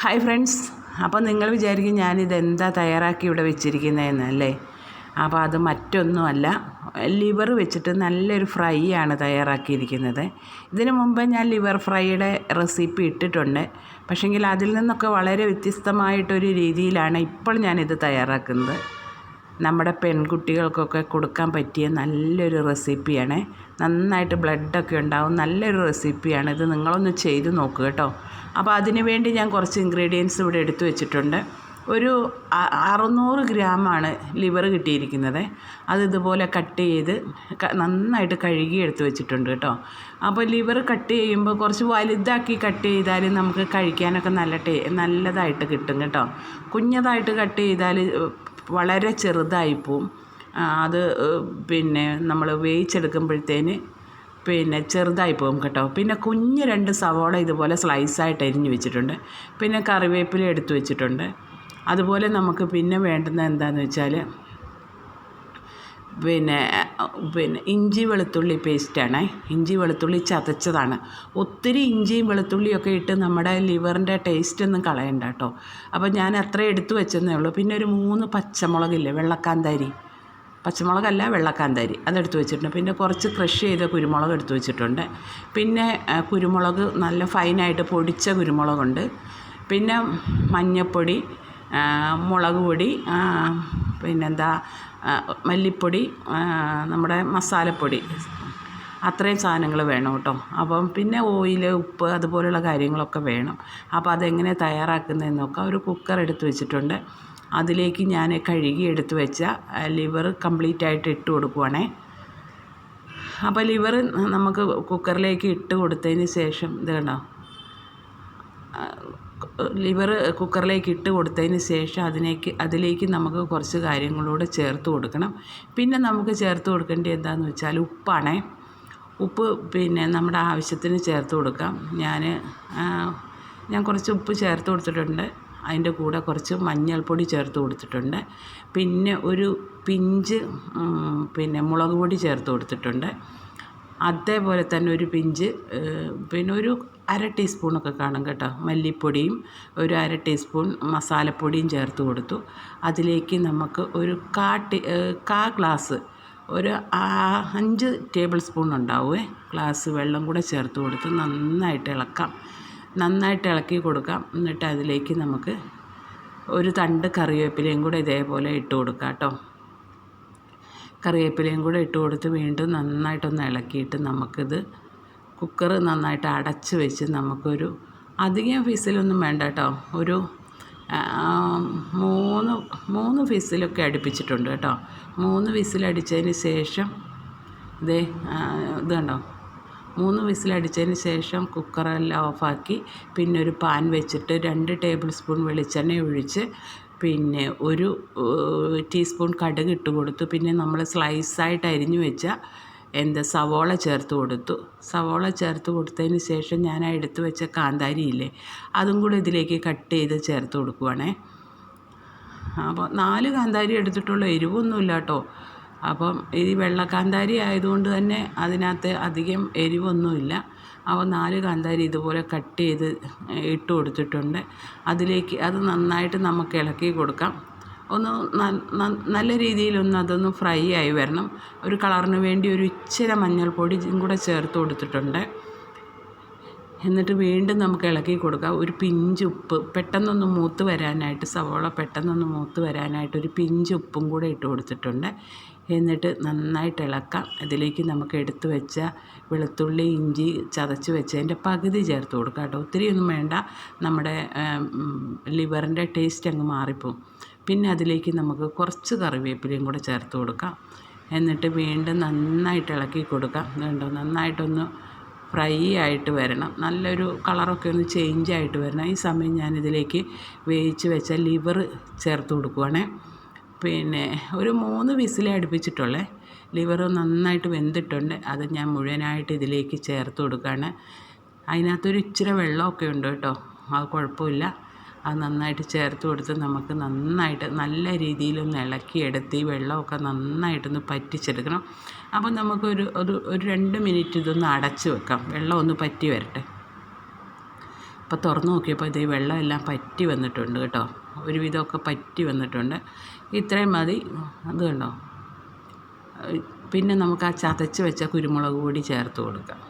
Hi friends അപ്പോൾ നിങ്ങൾ വിചാരിക്കും ഞാനിത് എന്താ തയ്യാറാക്കി ഇവിടെ വെച്ചിരിക്കുന്നതെന്ന് അല്ലേ? അപ്പോൾ അത് മറ്റൊന്നുമല്ല. ലിവർ വെച്ചിട്ട് നല്ലൊരു ഫ്രൈ ആണ് തയ്യാറാക്കിയിരിക്കുന്നത്. ഇതിനു മുമ്പ് ഞാൻ ലിവർ ഫ്രൈയുടെ റെസിപ്പി ഇട്ടിട്ടുണ്ട്. പക്ഷേങ്കിൽ അതിൽ നിന്നൊക്കെ വളരെ വ്യത്യസ്തമായിട്ടൊരു രീതിയിലാണ് ഇപ്പോൾ ഞാനിത് തയ്യാറാക്കുന്നത്. നമ്മുടെ പെൺകുട്ടികൾക്കൊക്കെ കൊടുക്കാൻ പറ്റിയ നല്ലൊരു റെസിപ്പിയാണ്. നന്നായിട്ട് ബ്ലഡൊക്കെ ഉണ്ടാവും. നല്ലൊരു റെസിപ്പിയാണ്. ഇത് നിങ്ങളൊന്ന് ചെയ്ത് നോക്കുക കേട്ടോ. അപ്പോൾ അതിന് വേണ്ടി ഞാൻ കുറച്ച് ഇൻഗ്രീഡിയൻസ് ഇവിടെ എടുത്തു വെച്ചിട്ടുണ്ട്. ഒരു അറുന്നൂറ് ഗ്രാമാണ് ലിവർ കിട്ടിയിരിക്കുന്നത്. അത് ഇതുപോലെ കട്ട് ചെയ്ത് നന്നായിട്ട് കഴുകി എടുത്ത് വെച്ചിട്ടുണ്ട് കേട്ടോ. അപ്പോൾ ലിവർ കട്ട് ചെയ്യുമ്പോൾ കുറച്ച് വലുതാക്കി കട്ട് ചെയ്താൽ നമുക്ക് കഴിക്കാനൊക്കെ നല്ല ടേ നല്ലതായിട്ട് കിട്ടും കേട്ടോ. കുഞ്ഞതായിട്ട് കട്ട് ചെയ്താൽ വളരെ ചെറുതായി പോവും അത് പിന്നെ നമ്മൾ വേവിച്ചെടുക്കുമ്പോഴത്തേന് പിന്നെ ചെറുതായി പോകും കേട്ടോ. പിന്നെ കുഞ്ഞ് രണ്ട് സവോള ഇതുപോലെ സ്ലൈസായിട്ട് അരിഞ്ഞ് വെച്ചിട്ടുണ്ട്. പിന്നെ കറിവേപ്പില എടുത്ത് വെച്ചിട്ടുണ്ട്. അതുപോലെ നമുക്ക് പിന്നെ വേണ്ടുന്നത് എന്താണെന്ന് വെച്ചാൽ പിന്നെ പിന്നെ ഇഞ്ചി വെളുത്തുള്ളി പേസ്റ്റാണ് ഇഞ്ചി വെളുത്തുള്ളി ചതച്ചതാണ്. ഒത്തിരി ഇഞ്ചിയും വെളുത്തുള്ളിയൊക്കെ ഇട്ട് നമ്മുടെ ലിവറിന്റെ ടേസ്റ്റ് ഒന്നും കളയണ്ട കേട്ടോ. അപ്പോൾ ഞാൻ അത്ര എടുത്തു വെച്ചെന്നേ ഉള്ളൂ. പിന്നെ ഒരു മൂന്ന് പച്ചമുളകില്ലേ വെള്ളക്കാന്താരി. പച്ചമുളകല്ല വെള്ളക്കാന്താരി. അതെടുത്ത് വെച്ചിട്ടുണ്ട്. പിന്നെ കുറച്ച് ക്രഷ് ചെയ്ത കുരുമുളക് എടുത്ത് വെച്ചിട്ടുണ്ട്. പിന്നെ കുരുമുളക് നല്ല ഫൈനായിട്ട് പൊടിച്ച കുരുമുളകുണ്ട്. പിന്നെ മഞ്ഞൾപ്പൊടി മുളക് പൊടി പിന്നെന്താ മല്ലിപ്പൊടി നമ്മുടെ മസാലപ്പൊടി. അത്രയും സാധനങ്ങൾ വേണം കേട്ടോ. അപ്പം പിന്നെ ഓയിൽ ഉപ്പ് അതുപോലെയുള്ള കാര്യങ്ങളൊക്കെ വേണം. അപ്പോൾ അതെങ്ങനെ തയ്യാറാക്കുന്നതെന്ന് നോക്കാം. ഒരു കുക്കർ എടുത്ത് വെച്ചിട്ടുണ്ട്. അതിലേക്ക് ഞാൻ കഴുകി എടുത്തു വെച്ച ലിവർ കംപ്ലീറ്റ് ആയിട്ട് ഇട്ട് കൊടുക്കുവാണേ. അപ്പോൾ ലിവർ നമുക്ക് കുക്കറിലേക്ക് ഇട്ട് കൊടുത്തതിന് ശേഷം ഇത് കണ്ടോ? ലിവർ കുക്കറിലേക്ക് ഇട്ട് കൊടുത്തതിന് ശേഷം അതിലേക്ക് അതിലേക്ക് നമുക്ക് കുറച്ച് കാര്യങ്ങളൂടെ ചേർത്ത് കൊടുക്കണം. പിന്നെ നമുക്ക് ചേർത്ത് കൊടുക്കേണ്ടത് എന്താണെന്ന് വെച്ചാൽ ഉപ്പാണേ. ഉപ്പ് പിന്നെ നമ്മുടെ ആവശ്യത്തിന് ചേർത്ത് കൊടുക്കാം. ഞാൻ ഞാൻ കുറച്ച് ഉപ്പ് ചേർത്ത് കൊടുത്തിട്ടുണ്ട്. അതിന്റെ കൂടെ കുറച്ച് മഞ്ഞൾപ്പൊടി ചേർത്ത് കൊടുത്തിട്ടുണ്ട്. പിന്നെ ഒരു പിഞ്ച് പിന്നെ മുളക് പൊടി ചേർത്ത് കൊടുത്തിട്ടുണ്ട്. അതേപോലെ തന്നെ ഒരു പിഞ്ച് പിന്നെ ഒരു അര ടീസ്പൂണൊക്കെ കാണും കേട്ടോ. മല്ലിപ്പൊടിയും ഒരു അര ടീസ്പൂൺ മസാലപ്പൊടിയും ചേർത്ത് കൊടുത്തു. അതിലേക്ക് നമുക്ക് ഒരു കാ ടീ കാ ഗ്ലാസ് ഒരു അഞ്ച് ടേബിൾ സ്പൂൺ ഉണ്ടാവുമേ ഗ്ലാസ് വെള്ളം കൂടെ ചേർത്ത് കൊടുത്ത് നന്നായിട്ട് ഇളക്കാം. നന്നായിട്ട് ഇളക്കി കൊടുക്കാം. എന്നിട്ട് അതിലേക്ക് നമുക്ക് ഒരു തണ്ട് കറിവേപ്പിലയും കൂടെ ഇതേപോലെ ഇട്ട് കൊടുക്കാം കേട്ടോ. കറിവേപ്പിലയും കൂടെ ഇട്ട് കൊടുത്ത് വീണ്ടും നന്നായിട്ടൊന്ന് ഇളക്കിയിട്ട് നമുക്കിത് കുക്കർ നന്നായിട്ട് അടച്ച് വെച്ച് നമുക്കൊരു അധികം ഫിസിലൊന്നും വേണ്ട കേട്ടോ. ഒരു മൂന്ന് മൂന്ന് ഫിസിലൊക്കെ അടുപ്പിച്ചിട്ടുണ്ട് കേട്ടോ. മൂന്ന് വിസിലടിച്ചതിന് ശേഷം ഇതേ ഇത് കണ്ടോ? മൂന്ന് വിസിലടിച്ചതിന് ശേഷം കുക്കറെല്ലാം ഓഫാക്കി പിന്നെ ഒരു പാൻ വെച്ചിട്ട് രണ്ട് ടേബിൾ സ്പൂൺ വെളിച്ചെണ്ണ ഒഴിച്ച് പിന്നെ ഒരു ടീസ്പൂൺ കടുക് ഇട്ട് കൊടുത്തു. പിന്നെ നമ്മൾ സ്ലൈസായിട്ട് അരിഞ്ഞു വെച്ച എന്താ സവോള ചേർത്ത് കൊടുത്തു. സവോള ചേർത്ത് കൊടുത്തതിന് ശേഷം ഞാൻ ആ എടുത്തു വെച്ച കാന്താരിയില്ലേ അതും കൂടെ ഇതിലേക്ക് കട്ട് ചെയ്ത് ചേർത്ത് കൊടുക്കുവാണേ. അപ്പോൾ നാല് കാന്താരി എടുത്തിട്ടുള്ള എരിവൊന്നുമില്ല കേട്ടോ അപ്പം ഈ വെള്ള കാന്താരി ആയതുകൊണ്ട് തന്നെ അതിനകത്ത് അധികം എരിവൊന്നുമില്ല. അപ്പോൾ നാല് കാന്താരി ഇതുപോലെ കട്ട് ചെയ്ത് ഇട്ട് കൊടുത്തിട്ടുണ്ട്. അതിലേക്ക് അത് നന്നായിട്ട് നമുക്ക് ഇളക്കി കൊടുക്കാം. ഒന്ന് നല്ല രീതിയിലൊന്ന് അതൊന്ന് ഫ്രൈ ആയി വരണം. ഒരു കളറിന് വേണ്ടി ഒരു ഇച്ചിരി മഞ്ഞൾപ്പൊടിയും കൂടെ ചേർത്ത് കൊടുത്തിട്ടുണ്ട്. എന്നിട്ട് വീണ്ടും നമുക്ക് ഇളക്കി കൊടുക്കാം. ഒരു പിഞ്ച് ഉപ്പ് പെട്ടെന്നൊന്ന് മൂത്ത് വരാനായിട്ട് സവോള പെട്ടെന്നൊന്ന് മൂത്ത് വരാനായിട്ട് ഒരു പിഞ്ച് ഉപ്പും കൂടെ ഇട്ട് കൊടുത്തിട്ടുണ്ട്. എന്നിട്ട് നന്നായിട്ട് ഇളക്കാം. അതിലേക്ക് നമുക്ക് എടുത്ത് വെച്ച വെളുത്തുള്ളി ഇഞ്ചി ചതച്ച് വെച്ചതിന്റെ പകുതി ചേർത്ത് കൊടുക്കാം കേട്ടോ. ഒത്തിരിയൊന്നും വേണ്ട. നമ്മുടെ ലിവറിന്റെ ടേസ്റ്റ് അങ്ങ് മാറിപ്പോവും. പിന്നെ അതിലേക്ക് നമുക്ക് കുറച്ച് കറിവേപ്പിലയും കൂടെ ചേർത്ത് കൊടുക്കാം. എന്നിട്ട് വീണ്ടും നന്നായിട്ട് ഇളക്കി കൊടുക്കാം. കണ്ടോ? നന്നായിട്ടൊന്ന് ഫ്രൈ ആയിട്ട് വരണം. നല്ലൊരു കളറൊക്കെ ഒന്ന് ചേഞ്ച് ആയിട്ട് വരണം. ഈ സമയം ഞാനിതിലേക്ക് വേവിച്ച് വെച്ച ലിവർ ചേർത്ത് കൊടുക്കുവാണേ. പിന്നെ ഒരു മൂന്ന് വിസിലേ അടുപ്പിച്ചിട്ടുള്ളേ. ലിവർ നന്നായിട്ട് വെന്തിട്ടുണ്ട്. അത് ഞാൻ മുഴുവനായിട്ട് ഇതിലേക്ക് ചേർത്ത് കൊടുക്കുകയാണ്. അതിനകത്തൊരു ഇച്ചിരി വെള്ളമൊക്കെ ഉണ്ട് കേട്ടോ. അത് കുഴപ്പമില്ല. അത് നന്നായിട്ട് ചേർത്ത് കൊടുത്ത് നമുക്ക് നന്നായിട്ട് നല്ല രീതിയിലൊന്ന് ഇളക്കിയെടുത്ത് ഈ വെള്ളമൊക്കെ നന്നായിട്ടൊന്ന് പറ്റിച്ചെടുക്കണം. അപ്പോൾ നമുക്കൊരു ഒരു ഒരു രണ്ട് മിനിറ്റ് ഇതൊന്ന് അടച്ച് വെക്കാം. വെള്ളം ഒന്ന് പറ്റി വരട്ടെ. അപ്പോൾ തുറന്ന് നോക്കിയപ്പോൾ ഇതേ വെള്ളമെല്ലാം പറ്റി വന്നിട്ടുണ്ട് കേട്ടോ. ഒരുവിധമൊക്കെ പറ്റി വന്നിട്ടുണ്ട്. ഇത്രയും മതി. അത് കണ്ടോ? പിന്നെ നമുക്ക് ആ ചതച്ച് വെച്ച കുരുമുളക് പൊടി ചേർത്ത് കൊടുക്കാം.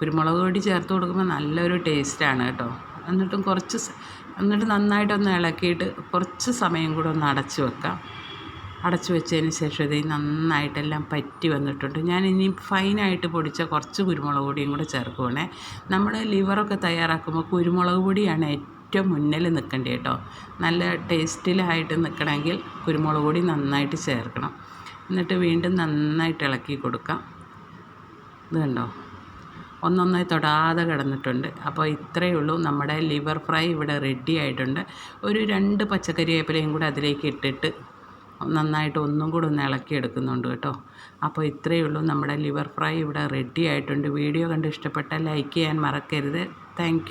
കുരുമുളക് പൊടി ചേർത്ത് കൊടുക്കുമ്പോൾ നല്ലൊരു ടേസ്റ്റാണ് കേട്ടോ. എന്നിട്ടും കുറച്ച് എന്നിട്ട് നന്നായിട്ടൊന്ന് ഇളക്കിയിട്ട് കുറച്ച് സമയം കൂടെ ഒന്ന് അടച്ച് വെക്കാം. അടച്ചു വെച്ചതിന് ശേഷം ഇത് നന്നായിട്ടെല്ലാം പറ്റി വന്നിട്ടുണ്ട്. ഞാൻ ഇനി ഫൈനായിട്ട് പൊടിച്ച കുറച്ച് കുരുമുളക് പൊടിയും കൂടെ ചേർക്കുവാണേ. നമ്മൾ ലിവറൊക്കെ തയ്യാറാക്കുമ്പോൾ കുരുമുളക് പൊടിയാണ് ഏറ്റവും മുന്നിൽ നിൽക്കേണ്ടത് കേട്ടോ. നല്ല ടേസ്റ്റിലായിട്ട് നിൽക്കണമെങ്കിൽ കുരുമുളക് പൊടി നന്നായിട്ട് ചേർക്കണം. എന്നിട്ട് വീണ്ടും നന്നായിട്ട് ഇളക്കി കൊടുക്കാം. ഇത് കണ്ടോ? ഒന്നൊന്നായി തൊടാതെ കിടന്നിട്ടുണ്ട്. അപ്പോൾ ഇത്രയേ ഉള്ളൂ. നമ്മുടെ ലിവർ ഫ്രൈ ഇവിടെ റെഡി ആയിട്ടുണ്ട്. ഒരു രണ്ട് പച്ചക്കറി വേപ്പിലയും കൂടെ അതിലേക്ക് ഇട്ടിട്ട് നന്നായിട്ട് ഒന്നും കൂടെ ഒന്ന് ഇളക്കി എടുക്കുന്നുണ്ട് കേട്ടോ. അപ്പോൾ ഇത്രയേ ഉള്ളൂ നമ്മുടെ ലിവർ ഫ്രൈ ഇവിടെ റെഡി ആയിട്ടുണ്ട്. വീഡിയോ കണ്ട് ഇഷ്ടപ്പെട്ടാൽ ലൈക്ക് ചെയ്യാൻ മറക്കരുത്. താങ്ക്